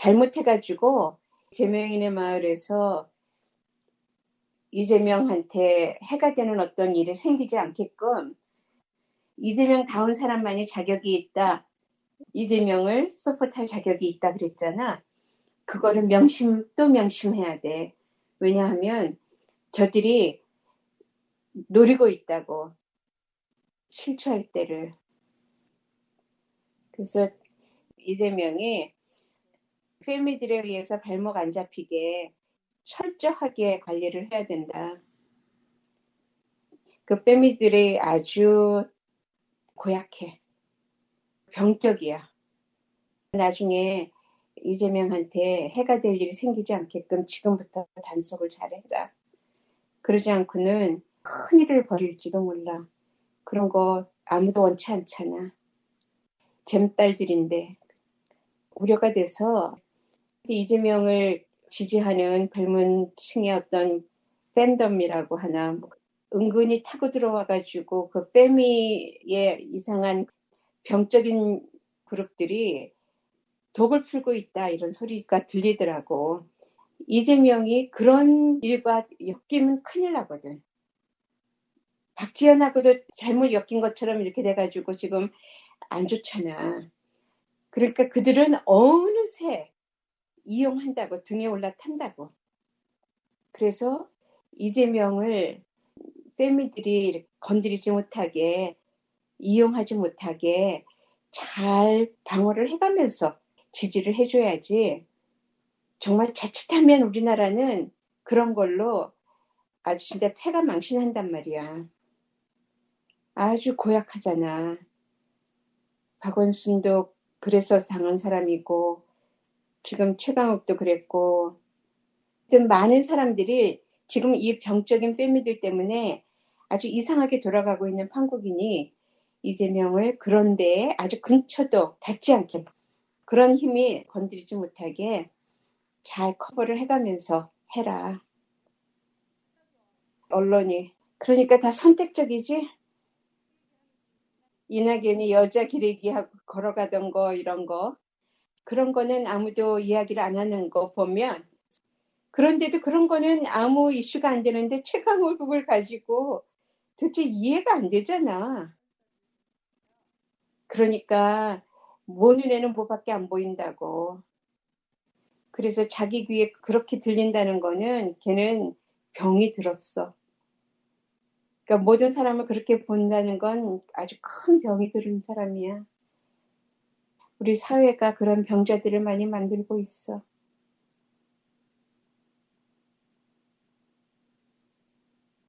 잘못해가지고 제명인의 마을에서 이재명한테 해가 되는 어떤 일이 생기지 않게끔 이재명 다운 사람만이 자격이 있다. 이재명을 서포트할 자격이 있다 그랬잖아. 그거를 명심 또 명심해야 돼. 왜냐하면 저들이 노리고 있다고 실추할 때를. 그래서 이재명이 패미들에 의해서 발목 안 잡히게 철저하게 관리를 해야 된다. 그 패미들이 아주 고약해. 병적이야. 나중에 이재명한테 해가 될 일이 생기지 않게끔 지금부터 단속을 잘해라. 그러지 않고는 큰 일을 벌일지도 몰라. 그런 거 아무도 원치 않잖아. 잼딸들인데 우려가 돼서 이재명을 지지하는 젊은 층의 어떤 팬덤이라고 하나 뭐 은근히 타고 들어와가지고 그 빼미의 이상한 병적인 그룹들이 독을 풀고 있다 이런 소리가 들리더라고. 이재명이 그런 일과 엮이면 큰일 나거든. 박지현하고도 잘못 엮인 것처럼 이렇게 돼가지고 지금 안 좋잖아. 그러니까 그들은 어느새 이용한다고 등에 올라탄다고. 그래서 이재명을 패미들이 건드리지 못하게 이용하지 못하게 잘 방어를 해가면서 지지를 해줘야지. 정말 자칫하면 우리나라는 그런 걸로 아주 진짜 패가 망신한단 말이야. 아주 고약하잖아. 박원순도 그래서 당한 사람이고 지금 최강욱도 그랬고 많은 사람들이 지금 이 병적인 패미들 때문에 아주 이상하게 돌아가고 있는 한국인이 이재명을 그런데 아주 근처도 닿지 않게 그런 힘이 건드리지 못하게 잘 커버를 해가면서 해라. 언론이. 그러니까 다 선택적이지? 이낙연이 여자 기레기 걸어가던 거 이런 거 그런 거는 아무도 이야기를 안 하는 거 보면 그런데도 그런 거는 아무 이슈가 안 되는데 최강욱을 가지고 도대체 이해가 안 되잖아. 그러니까 모 눈에는 뭐밖에 안 보인다고. 그래서 자기 귀에 그렇게 들린다는 거는 걔는 병이 들었어. 그러니까 모든 사람을 그렇게 본다는 건 아주 큰 병이 들은 사람이야. 우리 사회가 그런 병자들을 많이 만들고 있어.